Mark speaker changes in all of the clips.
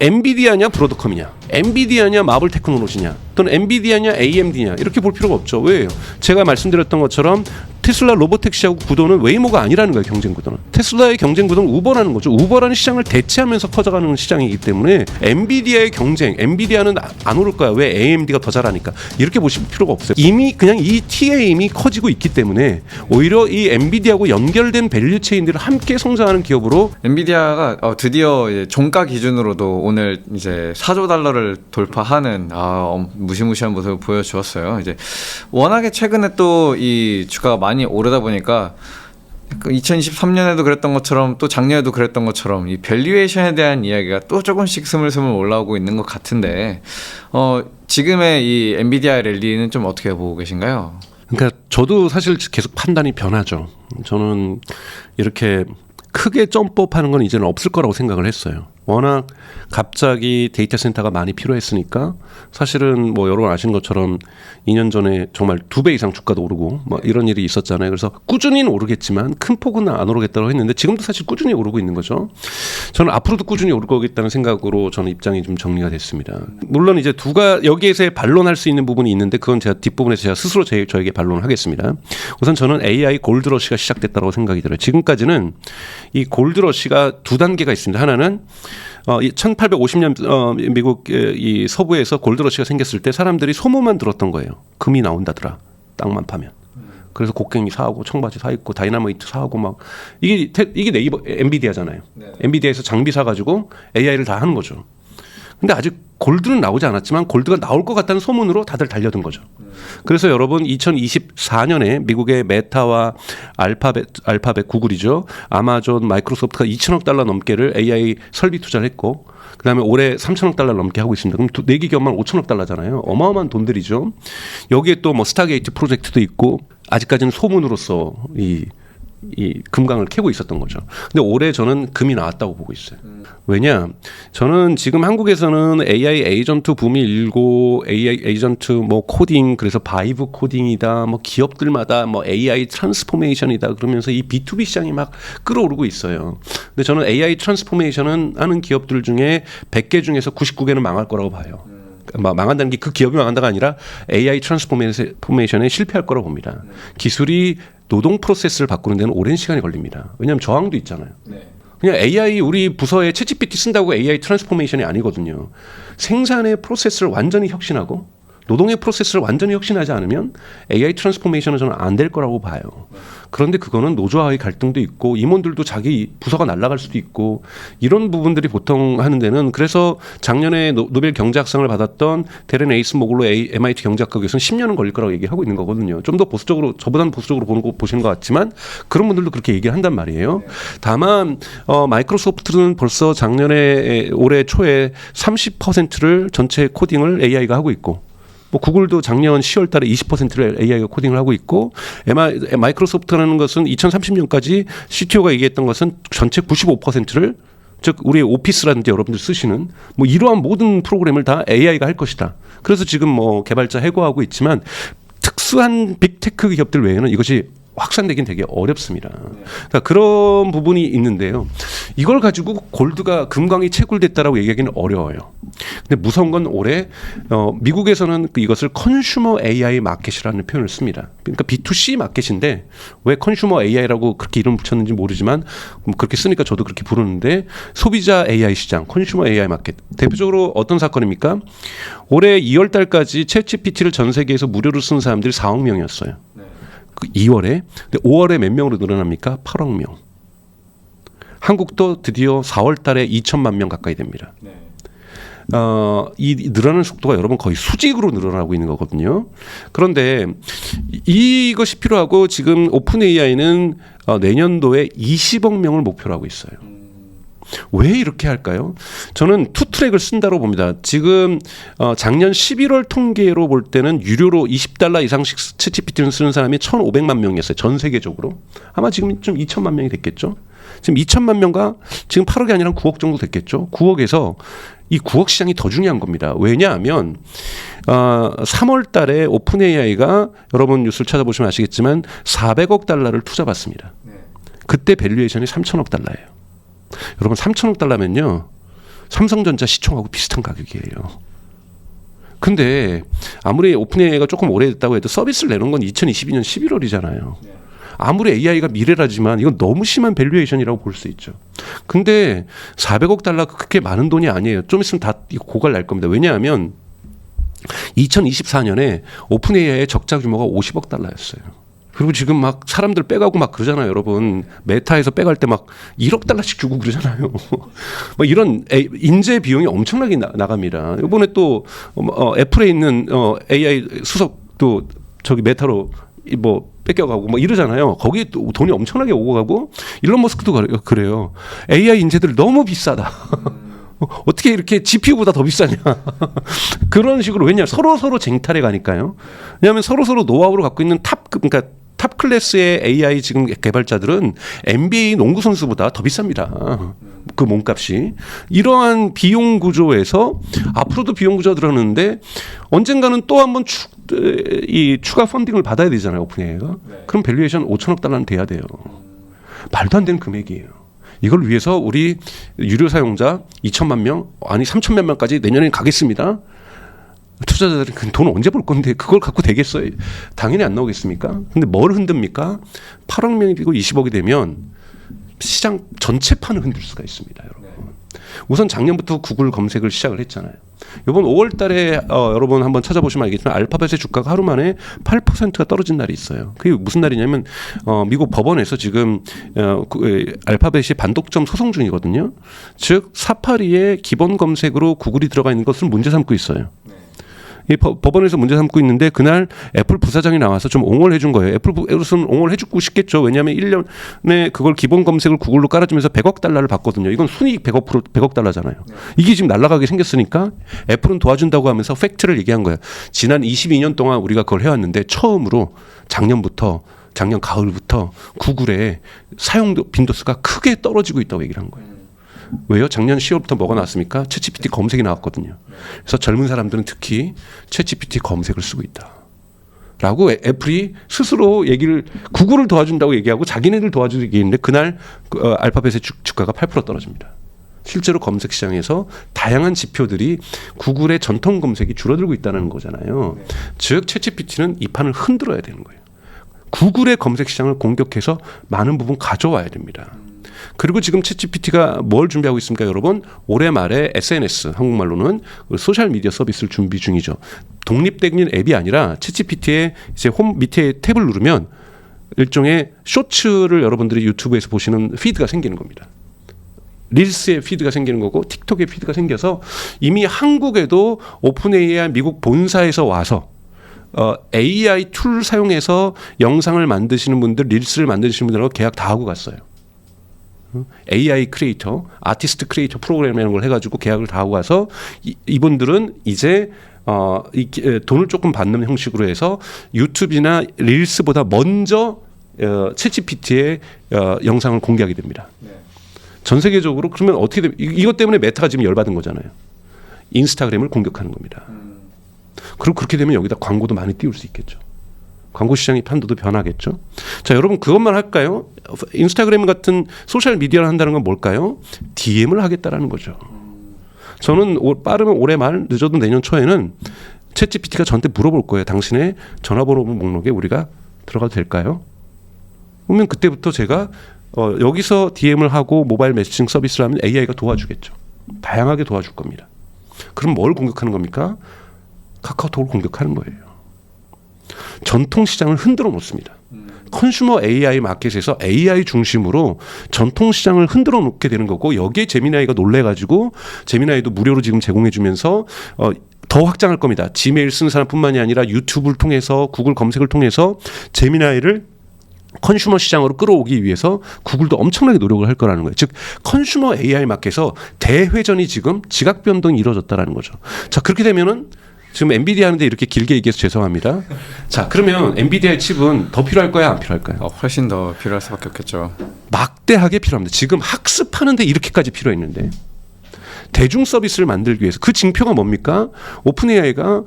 Speaker 1: 엔비디아냐 브로드컴이냐, 엔비디아냐 마블 테크놀로지냐, 또는 엔비디아냐 AMD냐 이렇게 볼 필요가 없죠. 왜요? 제가 말씀드렸던 것처럼 테슬라 로보택시하고 구도는 웨이모가 아니라는 거예요. 경쟁 구도는 테슬라의 경쟁 구도는 우버라는 거죠. 우버라는 시장을 대체하면서 커져가는 시장이기 때문에 엔비디아의 경쟁, 엔비디아는 아- 안 오를 거야. 왜 AMD가 더 잘하니까 이렇게 보실 필요가 없어요. 이미 그냥 이 TA 이미 커지고 있기 때문에 오히려 이 엔비디아하고 연결된 밸류 체인들을 함께 성장하는 기업으로
Speaker 2: 엔비디아가 어, 드디어 종가 기준으로도 오늘 이제 4조 달러를 돌파하는 아, 엄- 무시무시한 모습을 보여주었어요. 이제 워낙에 최근에 또 이 주가가 많이 오르다 보니까 그 2023년에도 그랬던 것처럼 또 작년에도 그랬던 것처럼 이 밸류에이션에 대한 이야기가 또 조금씩 스물스물 올라오고 있는 것 같은데 어, 지금의 이 엔비디아 랠리는 좀 어떻게 보고 계신가요?
Speaker 1: 그러니까 저도 사실 계속 판단이 변하죠. 저는 이렇게 크게 점프업하는 건 이제는 없을 거라고 생각을 했어요. 워낙 갑자기 데이터 센터가 많이 필요했으니까 사실은 뭐 여러분 아시는 것처럼 2년 전에 정말 두 배 이상 주가도 오르고 뭐 이런 일이 있었잖아요. 그래서 꾸준히는 오르겠지만 큰 폭은 안 오르겠다고 했는데 지금도 사실 꾸준히 오르고 있는 거죠. 저는 앞으로도 꾸준히 오를 거겠다는 생각으로 저는 입장이 좀 정리가 됐습니다. 물론 이제 두가 여기에서 반론할 수 있는 부분이 있는데 그건 제가 뒷부분에서 제가 스스로 제, 저에게 반론을 하겠습니다. 우선 저는 AI 골드러시가 시작됐다고 생각이 들어요. 지금까지는 이 골드러시가 두 단계가 있습니다. 하나는 어, 이 1850년 어, 미국 의이 서부에서 골드러시가 생겼을 때 사람들이 소문만 들었던 거예요. 금이 나온다더라. 땅만 파면. 그래서 곡괭이 사고 청바지 사 입고 다이나마이트 사고 막 이게 테- 이게 네이버 엔비디아잖아요. 엔비디아에서 장비 사 가지고 AI를 다 하는 거죠. 근데 아직 골드는 나오지 않았지만 골드가 나올 것 같다는 소문으로 다들 달려든 거죠. 그래서 여러분 2024년에 미국의 메타와 알파벳 알파벳 구글이죠. 아마존, 마이크로소프트가 2천억 달러 넘게를 AI 설비 투자를 했고 그다음에 올해 3천억 달러 넘게 하고 있습니다. 그럼 두- 네개 기업만 5천억 달러잖아요. 어마어마한 돈들이죠. 여기에 또 뭐 스타게이트 프로젝트도 있고 아직까지는 소문으로서 이 이 금강을 캐고 있었던 거죠. 근데 올해 저는 금이 나왔다고 보고 있어요. 왜냐? 저는 지금 한국에서는 AI 에이전트 붐이 일고 AI 에이전트 뭐 코딩 그래서 바이브 코딩이다. 뭐 기업들마다 뭐 AI 트랜스포메이션이다. 그러면서 이 B2B 시장이 막 끌어오르고 있어요. 근데 저는 AI 트랜스포메이션은 하는 기업들 중에 100개 중에서 99개는 망할 거라고 봐요. 막 망한다는 게 그 기업이 망한다가 아니라 AI 트랜스포메이션에 실패할 거라고 봅니다. 기술이 노동 프로세스를 바꾸는 데는 오랜 시간이 걸립니다. 왜냐하면 저항도 있잖아요. 그냥 AI 우리 부서에 채찌피티 쓴다고 AI 트랜스포메이션이 아니거든요. 생산의 프로세스를 완전히 혁신하고 노동의 프로세스를 완전히 혁신하지 않으면 AI 트랜스포메이션은 저는 안 될 거라고 봐요. 그런데 그거는 노조와의 갈등도 있고 임원들도 자기 부서가 날아갈 수도 있고 이런 부분들이 보통 하는 데는 그래서 작년에 노- 노벨 경제학상을 받았던 데렌 에이스 모글로 MIT 경제학과 교수는 10년은 걸릴 거라고 얘기하고 있는 거거든요. 좀 더 보수적으로 저보다는 보수적으로 보는 거 보시는 것 같지만 그런 분들도 그렇게 얘기를 한단 말이에요. 다만 어, 마이크로소프트는 벌써 작년에 올해 초에 30%를 전체 코딩을 AI가 하고 있고 뭐 구글도 작년 10월 달에 20%를 AI가 코딩을 하고 있고 마이크로소프트라는 것은 2030년까지 CTO가 얘기했던 것은 전체 95%를 즉 우리 오피스라든지 여러분들 쓰시는 뭐 이러한 모든 프로그램을 다 AI가 할 것이다. 그래서 지금 뭐 개발자 해고하고 있지만 특수한 빅테크 기업들 외에는 이것이 확산되긴 되게 어렵습니다. 그러니까 그런 부분이 있는데요. 이걸 가지고 골드가 금광이 채굴됐다라고 얘기하기는 어려워요. 근데 무서운 건 올해 어, 미국에서는 그 이것을 컨슈머 AI 마켓이라는 표현을 씁니다. 그러니까 B2C 마켓인데 왜 컨슈머 AI라고 그렇게 이름 붙였는지 모르지만 뭐 그렇게 쓰니까 저도 그렇게 부르는데 소비자 AI 시장, 컨슈머 AI 마켓. 대표적으로 어떤 사건입니까? 올해 2월 달까지 챗GPT를 전 세계에서 무료로 쓴 사람들이 4억 명이었어요. 그 2월에 근데 5월에 몇 명으로 늘어납니까? 8억 명. 한국도 드디어 4월 달에 2천만 명 가까이 됩니다. 어, 이 늘어나는 속도가 여러분 거의 수직으로 늘어나고 있는 거거든요. 그런데 이- 이것이 필요하고 지금 오픈 AI는 어, 내년도에 20억 명을 목표로 하고 있어요. 왜 이렇게 할까요? 저는 투 트랙을 쓴다고 봅니다. 지금 어, 작년 11월 통계로 볼 때는 유료로 20달러 이상씩 채찌피티를 쓰는 사람이 1,500만 명이었어요. 전 세계적으로. 아마 지금 좀 2천만 명이 됐겠죠. 지금 2천만 명과 지금 8억이 아니라 9억 정도 됐겠죠. 9억에서 이 9억 시장이 더 중요한 겁니다. 왜냐하면 어, 3월 달에 오픈 AI가 여러분 뉴스를 찾아보시면 아시겠지만 400억 달러를 투자받습니다. 그때 밸류에이션이 3천억 달러예요. 여러분 3천억 달러면요. 삼성전자 시총하고 비슷한 가격이에요. 근데 아무리 오픈AI가 조금 오래됐다고 해도 서비스를 내놓은 건 2022년 11월이잖아요. 아무리 AI가 미래라지만 이건 너무 심한 밸류에이션이라고 볼 수 있죠. 근데 400억 달러 그렇게 많은 돈이 아니에요. 좀 있으면 다 고갈 날 겁니다. 왜냐하면 2024년에 오픈 AI의 적자 규모가 50억 달러였어요. 그리고 지금 막 사람들 빼가고 막 그러잖아요, 여러분. 메타에서 빼갈 때 막 1억 달러씩 주고 그러잖아요. 뭐 이런 에- 인재 비용이 엄청나게 나, 나갑니다. 이번에 또 어, 애플에 있는 어, AI 수석도 저기 메타로 이뭐 뺏겨가고 뭐 이러잖아요. 거기 또 돈이 엄청나게 오고 가고 일론 머스크도 그래- 그래요. AI 인재들 너무 비싸다. 어떻게 이렇게 GPU보다 더 비싸냐. 그런 식으로 왜냐 서로 서로 쟁탈해 가니까요. 왜냐하면 서로 서로 노하우를 갖고 있는 탑 그러니까 탑 클래스의 AI 지금 개발자들은 NBA 농구 선수보다 더 비쌉니다. 그 몸값이 이러한 비용 구조에서 앞으로도 비용 구조가 들어가는데 언젠가는 또 한번 추, 이 추가 펀딩을 받아야 되잖아요 오픈AI가. 그럼 밸류에이션 5천억 달러는 돼야 돼요. 말도 안 되는 금액이에요. 이걸 위해서 우리 유료 사용자 2천만 명 아니 3천만 명까지 내년에 가겠습니다. 투자자들이 그돈 언제 벌 건데 그걸 갖고 되겠어요? 당연히 안 나오겠습니까? 근데 뭘 흔듭니까? 8억 명이고 20억이 되면 시장 전체 판을 흔들 수가 있습니다, 여러분. 우선 작년부터 구글 검색을 시작을 했잖아요. 이번 5월 달에 어, 여러분 한번 찾아보시면 알겠지만 알파벳의 주가가 하루 만에 8%가 떨어진 날이 있어요. 그게 무슨 날이냐면 어, 미국 법원에서 지금 어, 그, 에, 알파벳이 반독점 소송 중이거든요. 즉 사파리의 기본 검색으로 구글이 들어가 있는 것을 문제 삼고 있어요. 이 법- 법원에서 문제 삼고 있는데 그날 애플 부사장이 나와서 좀 옹호를 해준 거예요. 애플 에서는 옹호를 해주고 싶겠죠. 왜냐하면 1년에 그걸 기본 검색을 구글로 깔아주면서 100억 달러를 받거든요. 이건 순이익 100억 프로 100억 달러잖아요. 이게 지금 날아가게 생겼으니까 애플은 도와준다고 하면서 팩트를 얘기한 거예요. 지난 22년 동안 우리가 그걸 해왔는데 처음으로 작년부터 작년 가을부터 구글의 사용 빈도수가 크게 떨어지고 있다고 얘기를 한 거예요. 왜요? 작년 10월부터 뭐가 나왔습니까? 챗GPT 검색이 나왔거든요. 그래서 젊은 사람들은 특히 챗GPT 검색을 쓰고 있다. 라고 애- 애플이 스스로 얘기를 구글을 도와준다고 얘기하고 자기네들 도와주기 얘기했는데 그날 그, 어, 알파벳의 주, 주가가 8% 떨어집니다. 실제로 검색 시장에서 다양한 지표들이 구글의 전통 검색이 줄어들고 있다는 거잖아요. 즉 챗GPT는 이 판을 흔들어야 되는 거예요. 구글의 검색 시장을 공격해서 많은 부분 가져와야 됩니다. 그리고 지금 챗GPT가 뭘 준비하고 있습니까, 여러분? 올해 말에 SNS 한국말로는 그 소셜 미디어 서비스를 준비 중이죠. 독립된 앱이 아니라 챗GPT의 이제 홈 밑에 탭을 누르면 일종의 쇼츠를 여러분들이 유튜브에서 보시는 피드가 생기는 겁니다. 릴스의 피드가 생기는 거고 틱톡의 피드가 생겨서 이미 한국에도 오픈 AI 미국 본사에서 와서 어, AI 툴 사용해서 영상을 만드시는 분들, 릴스를 만드시는 분들하고 계약 다 하고 갔어요. 어? AI 크리에이터, 아티스트 크리에이터 프로그램이라는 걸 해가지고 계약을 다 하고 가서 이, 이분들은 이제 어, 이, 에, 돈을 조금 받는 형식으로 해서 유튜브나 릴스보다 먼저 어, 챗GPT의 어, 영상을 공개하게 됩니다. 전 세계적으로 그러면 어떻게 돼? 이- 이것 때문에 메타가 지금 열받은 거잖아요. 인스타그램을 공격하는 겁니다. 그리고 그렇게 되면 여기다 광고도 많이 띄울 수 있겠죠. 광고 시장의 판도도 변하겠죠. 자, 여러분 그것만 할까요? 인스타그램 같은 소셜 미디어를 한다는 건 뭘까요? DM을 하겠다라는 거죠. 저는 올- 빠르면 올해 말 늦어도 내년 초에는 챗GPT가 저한테 물어볼 거예요. 당신의 전화번호 목록에 우리가 들어가도 될까요? 그러면 그때부터 제가 어, 여기서 DM을 하고 모바일 메시징 서비스를 하면 AI가 도와주겠죠. 다양하게 도와줄 겁니다. 그럼 뭘 공격하는 겁니까? 카카오톡을 공격하는 거예요. 전통 시장을 흔들어 놓습니다. 컨슈머 AI 마켓에서 AI 중심으로 전통 시장을 흔들어 놓게 되는 거고 여기에 제미나이가 놀래 가지고 제미나이도 무료로 지금 제공해 주면서 어, 더 확장할 겁니다. 지메일 쓰는 사람뿐만이 아니라 유튜브를 통해서 구글 검색을 통해서 제미나이를 컨슈머 시장으로 끌어오기 위해서 구글도 엄청나게 노력을 할 거라는 거예요. 즉 컨슈머 AI 마켓에서 대회전이 지금 지각 변동이 이루어졌다라는 거죠. 자 그렇게 되면은 지금 엔비디아 하는데 이렇게 길게 얘기해서 죄송합니다. 자 그러면 엔비디아의 칩은 더 필요할 거야 안 필요할까요?
Speaker 2: 어, 훨씬 더 필요할 수밖에 없겠죠.
Speaker 1: 막대하게 필요합니다. 지금 학습하는데 이렇게까지 필요했는데 대중 서비스를 만들기 위해서 그 징표가 뭡니까? 오픈 AI가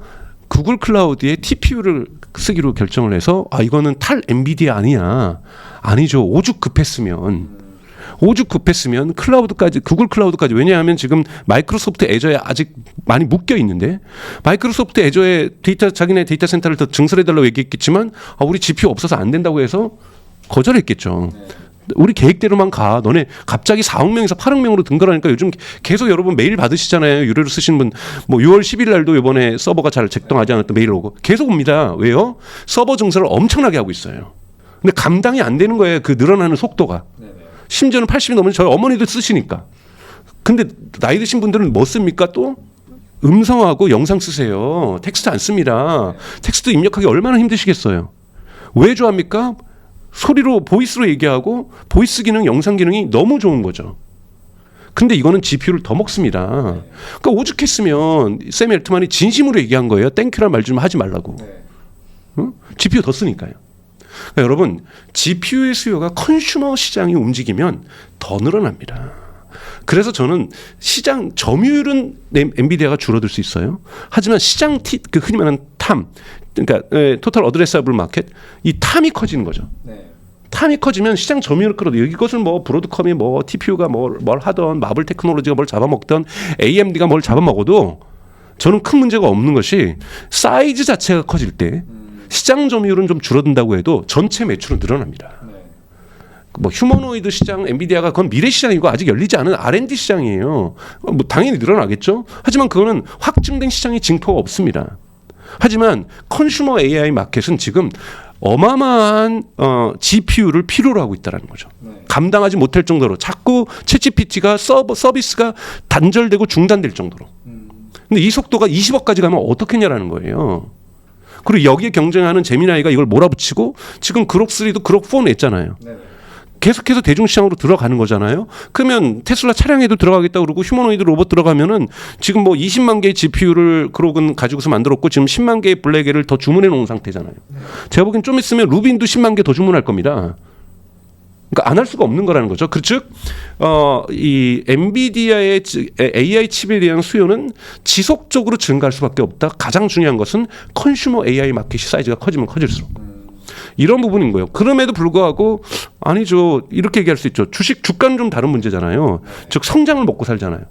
Speaker 1: 구글 클라우드에 TPU를 쓰기로 결정을 해서 아 이거는 탈 엔비디아 아니야. 아니죠. 오죽 급했으면 오죽 급했으면 클라우드까지 구글 클라우드까지 왜냐하면 지금 마이크로소프트 애저에 아직 많이 묶여 있는데 마이크로소프트 애저에 데이터 자기네 데이터 센터를 더 증설해 달라고 얘기했겠지만 아, 우리 GPU 없어서 안 된다고 해서 거절했겠죠. 우리 계획대로만 가. 너네 갑자기 4억 명에서 8억 명으로 등거라니까 요즘 계속 여러분 메일 받으시잖아요. 유료로 쓰시는 분. 뭐 6월 10일 날도 이번에 서버가 잘 작동하지 않았던 메일 오고 계속 옵니다. 왜요? 서버 증설을 엄청나게 하고 있어요. 근데 감당이 안 되는 거예요. 그 늘어나는 속도가. 심지어는 80이 넘으면 저희 어머니도 쓰시니까. 근데 나이 드신 분들은 뭐 씁니까 또? 음성하고 영상 쓰세요. 텍스트 안 씁니다. 텍스트 입력하기 얼마나 힘드시겠어요. 왜 좋아합니까? 소리로 보이스로 얘기하고 보이스 기능, 영상 기능이 너무 좋은 거죠. 근데 이거는 GPU를 더 먹습니다. 그러니까 오죽했으면 샘 엘트만이 진심으로 얘기한 거예요. 땡큐란 말 좀 하지 말라고. 응? GPU 더 쓰니까요. 그러니까 여러분, GPU의 수요가 컨슈머 시장이 움직이면 더 늘어납니다. 그래서 저는 시장 점유율은 네, 엔비디아가 줄어들 수 있어요. 하지만 시장 티, 그 흔히 말하는 탐, 그러니까 에, 토탈 어드레서블 마켓 이 탐이 커지는 거죠. 탐이 커지면 시장 점유율을 끌어도 이것을 뭐 브로드컴이 뭐 TPU가 뭘, 뭘 하던 마블 테크놀로지가 뭘 잡아먹던 AMD가 뭘 잡아먹어도 저는 큰 문제가 없는 것이 사이즈 자체가 커질 때 시장 점유율은 좀 줄어든다고 해도 전체 매출은 늘어납니다. 뭐 휴머노이드 시장 엔비디아가 그건 미래 시장이고 아직 열리지 않은 R&D 시장이에요. 어, 뭐 당연히 늘어나겠죠. 하지만 그거는 확증된 시장의 징표가 없습니다. 하지만 컨슈머 AI 마켓은 지금 어마어마한 어, GPU를 필요로 하고 있다는 거죠. 감당하지 못할 정도로 자꾸 챗GPT가 서버 서비스가 단절되고 중단될 정도로. 근데 이 속도가 20억까지 가면 어떻겠냐라는 거예요. 그리고 여기에 경쟁하는 제미나이가 이걸 몰아붙이고 지금 그록 3도 그록 4 냈잖아요. 계속해서 대중시장으로 들어가는 거잖아요. 그러면 테슬라 차량에도 들어가겠다 그러고 휴머노이드 로봇 들어가면은 지금 뭐 20만 개의 GPU를 그록은 가지고서 만들었고 지금 10만 개의 블랙에를 더 주문해 놓은 상태잖아요. 제가 보기엔 좀 있으면 루빈도 10만 개 더 주문할 겁니다. 그러니까 안 할 수가 없는 거라는 거죠. 그 즉, 어, 이 엔비디아의 지- AI 칩에 대한 수요는 지속적으로 증가할 수밖에 없다. 가장 중요한 것은 컨슈머 AI 마켓이 사이즈가 커지면 커질수록. 이런 부분인 거예요. 그럼에도 불구하고 아니죠. 이렇게 얘기할 수 있죠. 주식 주가는 좀 다른 문제잖아요. 즉 성장을 먹고 살잖아요.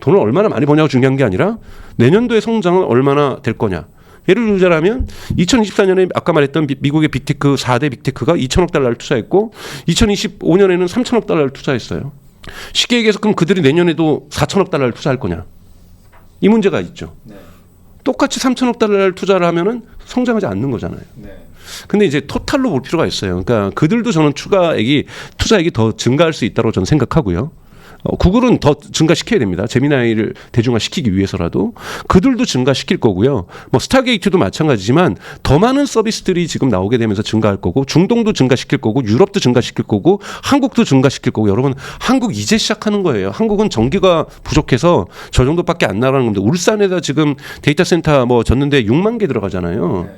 Speaker 1: 돈을 얼마나 많이 버냐고 중요한 게 아니라 내년도의 성장은 얼마나 될 거냐. 예를 들자면 2024년에 아까 말했던 미- 미국의 빅테크 4대 빅테크가 2천억 달러를 투자했고 2025년에는 3천억 달러를 투자했어요. 쉽게 얘기해서 그럼 그들이 내년에도 4천억 달러를 투자할 거냐? 이 문제가 있죠. 똑같이 3천억 달러를 투자를 하면은 성장하지 않는 거잖아요. 근데 이제 토탈로 볼 필요가 있어요. 그러니까 그들도 저는 추가액이 투자액이 더 증가할 수 있다고 저는 생각하고요. 어, 구글은 더 증가시켜야 됩니다. 제미나이를 대중화시키기 위해서라도 그들도 증가시킬 거고요. 뭐 스타게이트도 마찬가지지만 더 많은 서비스들이 지금 나오게 되면서 증가할 거고 중동도 증가시킬 거고 유럽도 증가시킬 거고 한국도 증가시킬 거고 여러분 한국 이제 시작하는 거예요. 한국은 전기가 부족해서 저 정도밖에 안 나가는 건데 울산에다 지금 데이터 센터 뭐 졌는데 6만 개 들어가잖아요.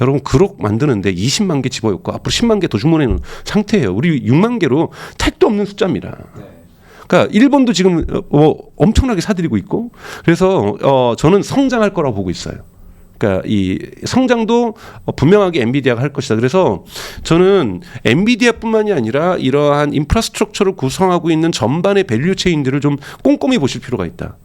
Speaker 1: 여러분 그럭 만드는데 20만 개 집어였고 앞으로 10만 개 더 주문해놓은 상태예요. 우리 6만 개로 택도 없는 숫자입니다. 그러니까 일본도 지금 어, 뭐 엄청나게 사들이고 있고 그래서 어 저는 성장할 거라고 보고 있어요. 그러니까 이 성장도 어, 분명하게 엔비디아가 할 것이다. 그래서 저는 엔비디아뿐만이 아니라 이러한 인프라스트럭처를 구성하고 있는 전반의 밸류 체인들을 좀 꼼꼼히 보실 필요가 있다.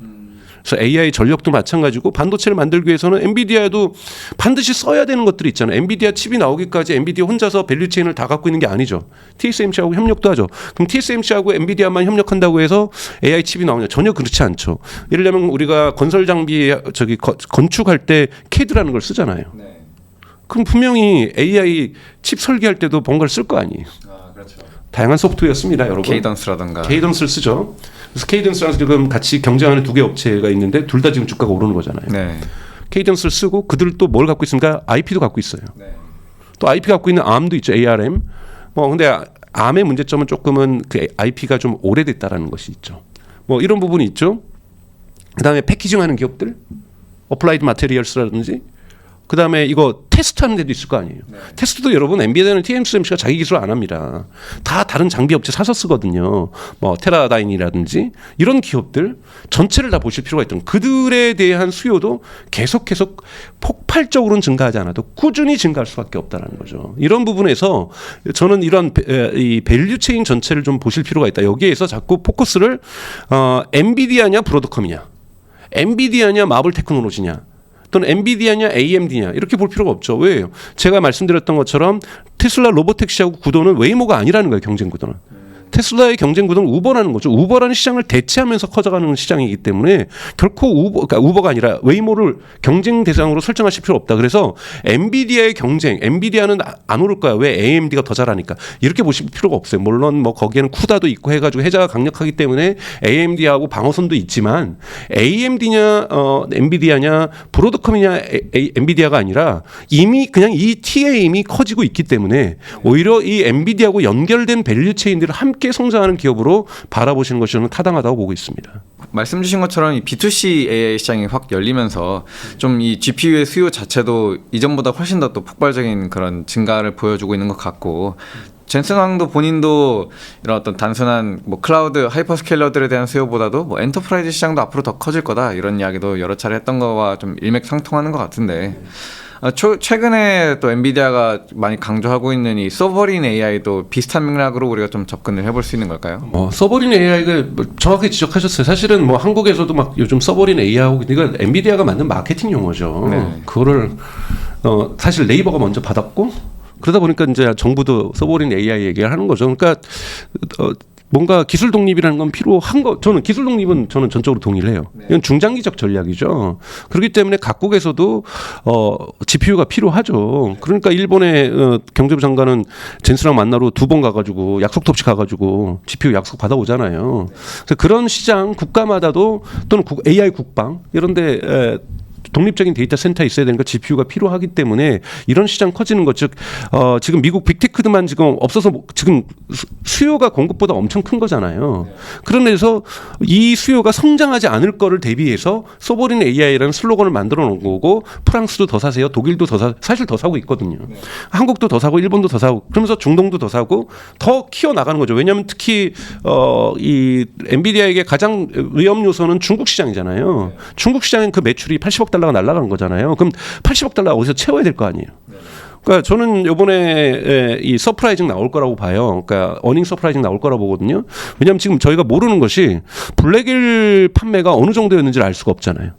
Speaker 1: 그래서 AI 전력도 마찬가지고 반도체를 만들기 위해서는 엔비디아도 반드시 써야 되는 것들이 있잖아요. 엔비디아 칩이 나오기까지 엔비디아 혼자서 밸류 체인을 다 갖고 있는 게 아니죠. TSMC하고 협력도 하죠. 그럼 TSMC하고 엔비디아만 협력한다고 해서 AI 칩이 나오냐? 전혀 그렇지 않죠. 예를 들면 우리가 건설 장비 저기 거- 건축할 때 CAD라는 걸 쓰잖아요. 그럼 분명히 AI 칩 설계할 때도 뭔가를 쓸 거 아니에요. 다양한 소프트웨어 씁니다, 여러분.
Speaker 2: 케이던스라든가.
Speaker 1: 케이던스를 쓰죠. 그래서 케이던스랑 지금 같이 경쟁하는 두 개 업체가 있는데 둘 다 지금 주가가 오르는 거잖아요.
Speaker 2: 네.
Speaker 1: 케이던스를 쓰고 그들 또 뭘 갖고 있습니까? IP도 갖고 있어요. 또 IP 갖고 있는 ARM도 있죠. ARM. 뭐 근데 ARM의 문제점은 조금은 그 IP가 좀 오래됐다라는 것이 있죠. 뭐 이런 부분이 있죠. 그다음에 패키징하는 기업들, 어플라이드 마테리얼스라든지 그 다음에 이거 테스트하는 데도 있을 거 아니에요. 테스트도 여러분 엔비디아는 TSMC가 자기 기술 안 합니다. 다 다른 장비 업체 사서 쓰거든요. 뭐 테라다인이라든지 이런 기업들 전체를 다 보실 필요가 있던 그들에 대한 수요도 계속 계속 폭발적으로는 증가하지 않아도 꾸준히 증가할 수밖에 없다라는 거죠. 이런 부분에서 저는 이런 이 밸류 체인 전체를 좀 보실 필요가 있다. 여기에서 자꾸 포커스를 어, 엔비디아냐 브로드컴이냐, 엔비디아냐 마블 테크놀로지냐. 또는 엔비디아냐 AMD냐 이렇게 볼 필요가 없죠. 왜요? 제가 말씀드렸던 것처럼 테슬라 로보택시하고 구도는 웨이모가 아니라는 거예요. 경쟁 구도는. 테슬라의 경쟁 구도는 우버라는 거죠. 우버라는 시장을 대체하면서 커져가는 시장이기 때문에 결코 우버, 그러니까 우버가 아니라 웨이모를 경쟁 대상으로 설정하실 필요 없다. 그래서 엔비디아의 경쟁, 엔비디아는 아- 안 오를 거야. 왜 AMD가 더 잘하니까 이렇게 보실 필요가 없어요. 물론 뭐 거기에는 쿠다도 있고 해가지고 해자가 강력하기 때문에 AMD하고 방어선도 있지만 AMD냐, 어, 엔비디아냐, 브로드컴이냐, 에- 에- 엔비디아가 아니라 이미 그냥 이 이미 커지고 있기 때문에 오히려 이 엔비디아하고 연결된 밸류 체인들을 함께 성장하는 기업으로 바라보시는 것이 저는 타당하다고 보고 있습니다.
Speaker 2: 말씀 주신 것처럼 이 B2C AI 시장이 확 열리면서 좀 이 GPU의 수요 자체도 이전보다 훨씬 더 또 폭발적인 그런 증가를 보여주고 있는 것 같고 젠슨 왕도 본인도 이런 어떤 단순한 뭐 클라우드 하이퍼스케일러들에 대한 수요보다도 뭐 엔터프라이즈 시장도 앞으로 더 커질 거다 이런 이야기도 여러 차례 했던 거와 좀 일맥상통하는 것 같은데 아, 초, 최근에 또 엔비디아가 많이 강조하고 있는 이 서버린 AI도 비슷한 맥락으로 우리가 좀 접근을 해볼 수 있는 걸까요?
Speaker 1: 뭐 서버린 AI가 뭐 정확히 지적하셨어요. 사실은 뭐 한국에서도 막 요즘 서버린 AI하고 이거 엔비디아가 만든 마케팅 용어죠.
Speaker 2: 네.
Speaker 1: 그거를 어 사실 네이버가 먼저 받았고 그러다 보니까 이제 정부도 서버린 AI 얘기를 하는 거죠. 그러니까 어 뭔가 기술 독립이라는 건 필요한 거 저는 기술 독립은 저는 전적으로 동의를 해요. 이건 중장기적 전략이죠. 그렇기 때문에 각국에서도 어 GPU가 필요하죠. 그러니까 일본의 어, 경제부 장관은 젠스랑 만나러 두 번 가가지고 약속도 없이 가가지고 GPU 약속 받아오잖아요. 그래서 그런 시장 국가마다도 또는 국- AI 국방 이런데 에, 독립적인 데이터 센터 있어야 거 GPU가 필요하기 때문에 이런 시장 커지는 것 즉 어, 지금 미국 빅테크드만 지금 없어서 뭐- 지금 수- 수요가 공급보다 엄청 큰 거잖아요. 그런 데서 이 수요가 성장하지 않을 거를 대비해서 소버린 AI라는 슬로건을 만들어 놓은 거고 프랑스도 더 사세요. 독일도 더 사, 사실 더 사고 있거든요. 한국도 더 사고 일본도 더 사고 그러면서 중동도 더 사고 더 키워 나가는 거죠. 왜냐하면 특히 어, 이 엔비디아에게 가장 위험 요소는 중국 시장이잖아요. 중국 시장은 그 매출이 80억 달러가 날아가는 거잖아요. 그럼 80억 달러 어디서 채워야 될 거 아니에요. 그러니까 저는 요번에 이 서프라이징 나올 거라고 봐요. 그러니까 어닝 서프라이징 나올 거라고 보거든요. 왜냐하면 지금 저희가 모르는 것이 블랙일 판매가 어느 정도였는지를 알 수가 없잖아요.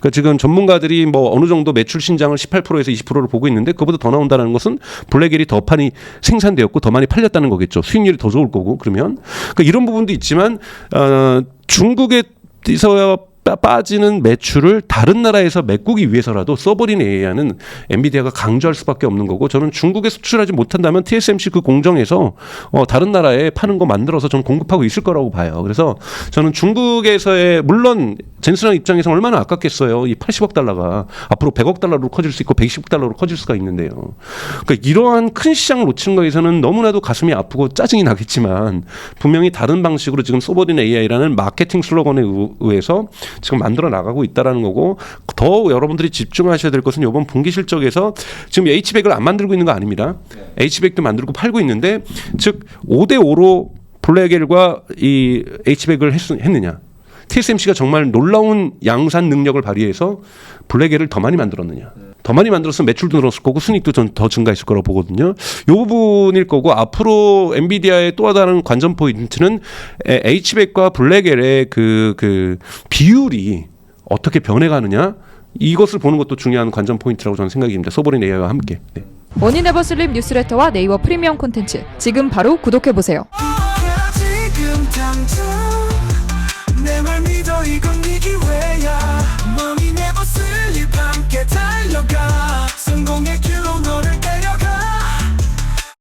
Speaker 1: 그러니까 지금 전문가들이 뭐 어느 정도 매출 신장을 18%에서 20%를 보고 있는데 그보다 더 나온다는 것은 블랙일이 더 판이 생산되었고 더 많이 팔렸다는 거겠죠. 수익률이 더 좋을 거고 그러면 그러니까 이런 부분도 있지만 어, 중국에서 빠- 빠지는 매출을 다른 나라에서 메꾸기 위해서라도 서버린 AI는 엔비디아가 강조할 수밖에 없는 거고 저는 중국에 수출하지 못한다면 TSMC 그 공정에서 어, 다른 나라에 파는 거 만들어서 저는 공급하고 있을 거라고 봐요. 그래서 저는 중국에서의 물론 젠스랑 입장에서 얼마나 아깝겠어요. 이 80억 달러가 앞으로 100억 달러로 커질 수 있고 120억 달러로 커질 수가 있는데요. 그러니까 이러한 큰 시장을 놓치는 거에서는 너무나도 가슴이 아프고 짜증이 나겠지만 분명히 다른 방식으로 지금 소버린 AI라는 마케팅 슬로건에 의- 의해서 지금 만들어 나가고 있다라는 거고 더 여러분들이 집중하셔야 될 것은 이번 분기 실적에서 지금 H백을 안 만들고 있는 거 아닙니다. H백도 만들고 팔고 있는데 즉 5대 5로 블랙엘과 이 H백을 했, 했느냐? TSMC가 정말 놀라운 양산 능력을 발휘해서 블랙엘을 더 많이 만들었느냐? 더 많이 만들었으면 매출도 늘었을 거고 순익도 전 더 증가했을 거라고 보거든요. 이 부분일 거고 앞으로 엔비디아의 또 다른 관전 포인트는 에, H백과 블랙엘의 그, 그 비율이 어떻게 변해가느냐 이것을 보는 것도 중요한 관전 포인트라고 저는 생각이 듭니다. 소버린 AI와 함께. 네.
Speaker 3: 원인 에버슬립 뉴스레터와 네이버 프리미엄 콘텐츠 지금 바로 구독해 보세요. gonna get